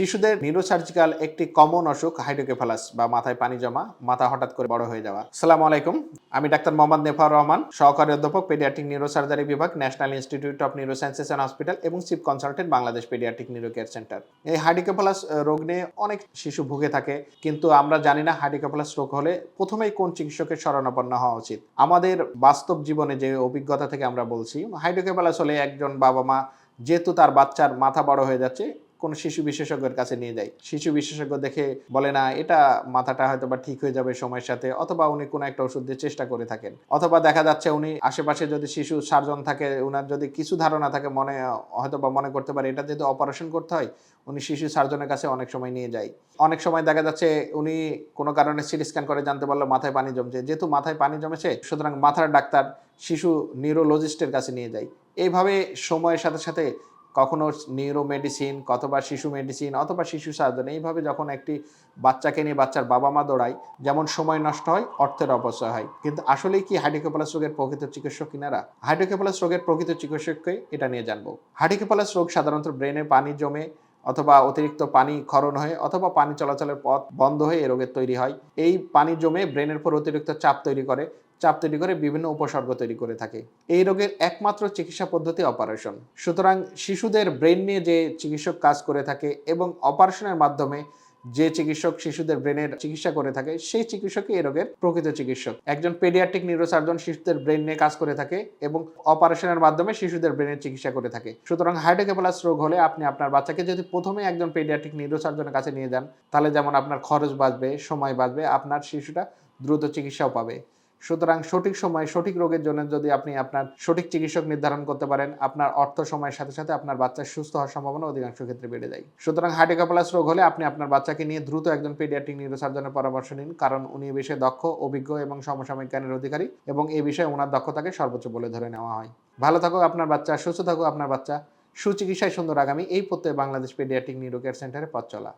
শিশুদের নিউরোসার্জিক্যাল একটি কমন অসুখ, হাইড্রোকেফালাস বা মাথায় পানি জমা, মাথা হঠাৎ করে বড় হয়ে যাওয়া। সালাম আলাইকুম। আমি ডাক্তার মোহাম্মদ নেফার রহমান, সহকারী অধ্যাপক, পেডিয়াট্রিক নিউরোসার্জারি বিভাগ, National Institute of Neurosciences and Hospital এবং chief consultant, Bangladesh paediatric neuro care centre. এই হাইড্রোকেফালাস রোগ নিয়ে অনেক শিশু ভুগে থাকে, কিন্তু আমরা জানি না হাইড্রোকেফালাস রোগ হলে প্রথমেই কোন চিকিৎসকের শরণাপন্ন হওয়া উচিত। আমাদের বাস্তব জীবনে যে অভিজ্ঞতা থেকে আমরা বলছি, হাইড্রোকেফালাস হলে একজন বাবা মা, যেহেতু তার বাচ্চার মাথা বড় হয়ে যাচ্ছে কোনো শিশু বিশেষজ্ঞের কাছে নিয়ে যায়। শিশু বিশেষজ্ঞ দেখে বলে, না, এটা মাথাটা হয়তো বা ঠিক হয়ে যাবে সময়ের সাথে, অথবা উনি কোনো একটা ওষুধ দিয়ে চেষ্টা করে থাকেন। অথবা দেখা যাচ্ছে উনি আশেপাশে যদি শিশু সার্জন থাকে, উনার যদি কিছু ধারণা থাকে মনে হয়তো বা মনে করতে পারে, এটা যেহেতু অপারেশন করতে হয়, উনি শিশু সার্জনের কাছে অনেক সময় নিয়ে যায়। অনেক সময় দেখা যাচ্ছে উনি কোনো কারণে সিটি স্ক্যান করে জানতে পারল মাথায় পানি জমছে। যেহেতু মাথায় পানি জমেছে, সুতরাং মাথার ডাক্তার শিশু নিউরোলজিস্টের কাছে নিয়ে যায়। এইভাবে সময়ের সাথে সাথে কখনো নিউরো মেডিসিন অথবা শিশু মেডিসিন অথবা শিশু সার্জন এইভাবে যখন একটি বাচ্চাকে নিয়ে বাচ্চার বাবা মা দৌড়ায়, যেমন সময় নষ্ট হয়, অর্থের অপচয় হয়। কিন্তু আসলে কি হাইড্রোকেপালাস রোগের প্রকৃত চিকিৎসক কিনারা? হাইড্রোকেপালাস রোগের প্রকৃত চিকিৎসককে এটা নিয়ে জানব। হাইড্রোকেপালাস রোগ সাধারণত ব্রেনে পানি জমে অথবা অতিরিক্ত পানি ক্ষরণ হয়ে অথবা পানি চলাচলের পথ বন্ধ হয়ে এ রোগের তৈরি হয়। এই পানি জমে ব্রেনের উপর অতিরিক্ত চাপ তৈরি করে। চাপ তৈরি করে বিভিন্ন উপসর্গ তৈরি করে থাকে। এই রোগের একমাত্র চিকিৎসা পদ্ধতি অপারেশন। সুতরাং শিশুদের ব্রেন নিয়ে যে চিকিৎসক কাজ করে থাকে এবং অপারেশনের মাধ্যমে যে চিকিৎসক শিশুদের ব্রেনের চিকিৎসা করে থাকে, সেই চিকিৎসকই এ রোগের প্রকৃত চিকিৎসক। একজন পেডিয়াট্রিক নিউরোসার্জন শিশুদের ব্রেন নিয়ে কাজ করে থাকে এবং অপারেশনের মাধ্যমে শিশুদের ব্রেনের চিকিৎসা করে থাকে। সুতরাং হাইড্রোকেপালাস রোগ হলে আপনি আপনার বাচ্চাকে যদি প্রথমে একজন পেডিয়াট্রিক নিউরোসার্জনের কাছে নিয়ে যান, তাহলে যেমন আপনার খরচ বাঁচবে সময় বাঁচবে আপনার শিশুটা দ্রুত চিকিৎসাও পাবে। সুতরাং সঠিক সময় সঠিক রোগের জন্য যদি আপনি আপনার সঠিক চিকিৎসক নির্ধারণ করতে পারেন, আপনার অর্থ সময়ের সাথে সাথে আপনার বাচ্চার সুস্থ হওয়ার সম্ভাবনা অধিকাংশ ক্ষেত্রে বেড়ে যায়। সুতরাং হার্টিকাপ্লাস রোগ হলে আপনি আপনার বাচ্চাকে নিয়ে দ্রুত একজন পেডিয়াট্রিক নিউরোসার্জনের পরামর্শ নিন, কারণ উনি এ বিষয়ে দক্ষ, অভিজ্ঞ এবং সমসাময়িক জ্ঞানের অধিকারী এবং এই বিষয়ে ওনার দক্ষতাকে সর্বোচ্চ বলে ধরে নেওয়া হয়। ভালো থাকুক আপনার বাচ্চা, সুস্থ থাকুক আপনার বাচ্চা। সুচিকিৎসায় সুন্দর আগামী এই প্রত্যয় বাংলাদেশ পেডিয়াট্রিক নিউরো কেয়ার সেন্টারে পথ চলা।